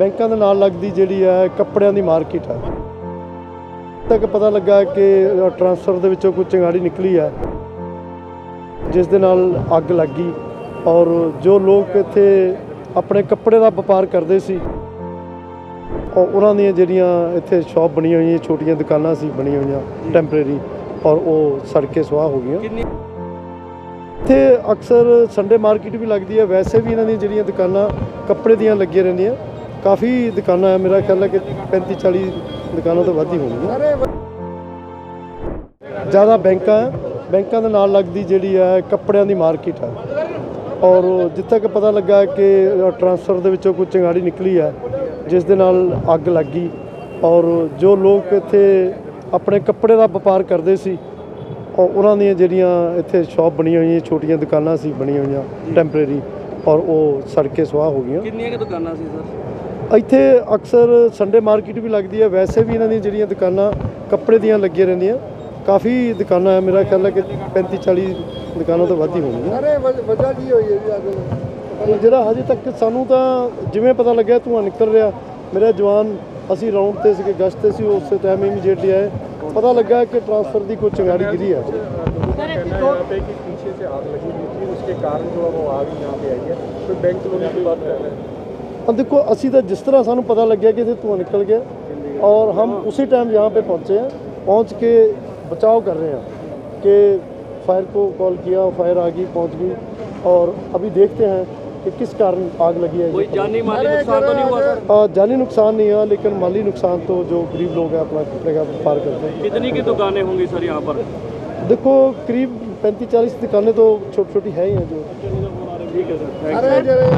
ਬੈਂਕਾਂ ਦੇ ਨਾਲ ਲੱਗਦੀ ਜਿਹੜੀ ਹੈ ਕੱਪੜਿਆਂ ਦੀ ਮਾਰਕੀਟ ਹੈ। ਤੱਕ ਪਤਾ ਲੱਗਾ ਕਿ ਟਰਾਂਸਫਰ ਦੇ ਵਿੱਚੋਂ ਕੋਈ ਚੰਗਾੜੀ ਨਿਕਲੀ ਹੈ। ਜਿਸ ਦੇ ਨਾਲ ਅੱਗ ਲੱਗ ਗਈ ਔਰ ਜੋ ਲੋਕ ਇੱਥੇ ਆਪਣੇ ਕੱਪੜੇ ਦਾ ਵਪਾਰ ਕਰਦੇ ਸੀ ਔਰ ਉਹਨਾਂ ਦੀਆਂ ਜਿਹੜੀਆਂ ਇੱਥੇ ਸ਼ਾਪ ਬਣੀਆਂ ਹੋਈਆਂ ਛੋਟੀਆਂ ਦੁਕਾਨਾਂ ਸੀ ਬਣੀਆਂ ਹੋਈਆਂ ਟੈਂਪਰੇਰੀ ਔਰ ਉਹ ਸੜ ਕੇ ਸੁਆਹ ਹੋ ਗਈਆਂ। ਇੱਥੇ ਅਕਸਰ ਸੰਡੇ ਮਾਰਕੀਟ ਵੀ ਲੱਗਦੀ ਹੈ ਵੈਸੇ ਵੀ ਇਹਨਾਂ ਦੀਆਂ ਜਿਹੜੀਆਂ ਦੁਕਾਨਾਂ ਕੱਪੜੇ ਦੀਆਂ ਲੱਗੀਆਂ ਰਹਿੰਦੀਆਂ। ਕਾਫੀ ਦੁਕਾਨਾਂ ਹੈ। ਮੇਰਾ ਖਿਆਲ ਹੈ ਕਿ 35 40 ਦੁਕਾਨਾਂ ਤੋਂ ਵੱਧ ਹੀ ਹੋਣਗੀਆਂ। ਜ਼ਿਆਦਾ ਬੈਂਕਾਂ ਬੈਂਕਾਂ ਦੇ ਨਾਲ ਲੱਗਦੀ ਜਿਹੜੀ ਹੈ ਕੱਪੜਿਆਂ ਦੀ ਮਾਰਕੀਟ ਹੈ। ਔਰ ਜਿੱਥੇ ਤੱਕ ਪਤਾ ਲੱਗਾ ਕਿ ਟਰਾਂਸਫਰ ਦੇ ਵਿੱਚੋਂ ਕੋਈ ਚੰਗਾੜੀ ਨਿਕਲੀ ਹੈ ਜਿਸ ਦੇ ਨਾਲ ਅੱਗ ਲੱਗ ਗਈ। ਔਰ ਜੋ ਲੋਕ ਇੱਥੇ ਆਪਣੇ ਕੱਪੜੇ ਦਾ ਵਪਾਰ ਕਰਦੇ ਸੀ ਔਰ ਉਹਨਾਂ ਦੀਆਂ ਜਿਹੜੀਆਂ ਇੱਥੇ ਸ਼ਾਪ ਬਣੀਆਂ ਹੋਈਆਂ ਛੋਟੀਆਂ ਦੁਕਾਨਾਂ ਸੀ ਬਣੀਆਂ ਹੋਈਆਂ ਟੈਂਪਰੇਰੀ ਔਰ ਉਹ ਸੜ ਕੇ ਸੁਆਹ ਹੋ ਗਈਆਂ। ਕਿੰਨੀਆਂ ਕਿ ਦੁਕਾਨਾਂ ਸੀ ਸਰ? ਇੱਥੇ ਅਕਸਰ ਸੰਡੇ ਮਾਰਕੀਟ ਵੀ ਲੱਗਦੀ ਹੈ ਵੈਸੇ ਵੀ ਇਹਨਾਂ ਦੀਆਂ ਜਿਹੜੀਆਂ ਦੁਕਾਨਾਂ ਕੱਪੜੇ ਦੀਆਂ ਲੱਗੀਆਂ ਰਹਿੰਦੀਆਂ ਕਾਫੀ ਦੁਕਾਨਾਂ ਹੈ ਮੇਰਾ ਖਿਆਲ ਹੈ ਕਿ 35 40 ਦੁਕਾਨਾਂ ਤੋਂ ਵੱਧ ਹੀ ਹੋਣਗੀਆਂ ਅਰੇ ਵਜ੍ਹਾ ਕੀ ਹੋਈ ਹੈ ਜੀ ਅੱਗ ਨੂੰ ਤੇ ਜਿਹੜਾ ਹਜੇ ਤੱਕ ਸਾਨੂੰ ਤਾਂ ਜਿਵੇਂ ਪਤਾ ਲੱਗਿਆ ਧੂੰਆਂ ਨਿਕਲ ਰਿਹਾ ਮੇਰੇ ਜਵਾਨ ਅਸੀਂ ਰੌਂਡ ਤੇ ਸੀਗੇ ਗਸ਼ਤ ਤੇ ਸੀ ਉਸੇ ਟਾਈਮ ਇਮੀਡੀਏਟਲੀ ਆਏ ਪਤਾ ਲੱਗਾ ਕਿ ਟਰਾਂਸਫਰ ਦੀ ਕੋਈ ਚੰਗਾੜੀ ਗਿਰੀ ਹੈ कहना पे कि पीछे से आग लगी हुई थी उसके कारण जो है वो आग यहाँ पे आई है कोई बैंक लोन की बात कर रहे हैं अब देखो ਅਸੀਂ ਤਾਂ ਜਿਸ ਤਰ੍ਹਾਂ ਸਾਨੂੰ ਪਤਾ ਲੱਗਿਆ कि इसे धुआं निकल गया और हम उसी टाइम यहाँ पे पहुँचे हैं पहुँच के बचाव कर रहे हैं कि फायर को कॉल किया फायर आ गई पहुँच गई और अभी देखते हैं कि किस कारण आग लगी है ਕੋਈ ये पता ਜਾਨੀ माली नुकसान तो नहीं हुआ सर आ, जानी नुकसान नहीं हुआ लेकिन माली नुकसान तो जो गरीब लोग हैं अपना कपड़े का व्यापार करते हैं कितनी की दुकानें होंगी सर यहाँ पर देखो करीब पैंतीस चालीस दुकानें तो छोटी छोटी है ही हैं जो ठीक है सर अरे जरा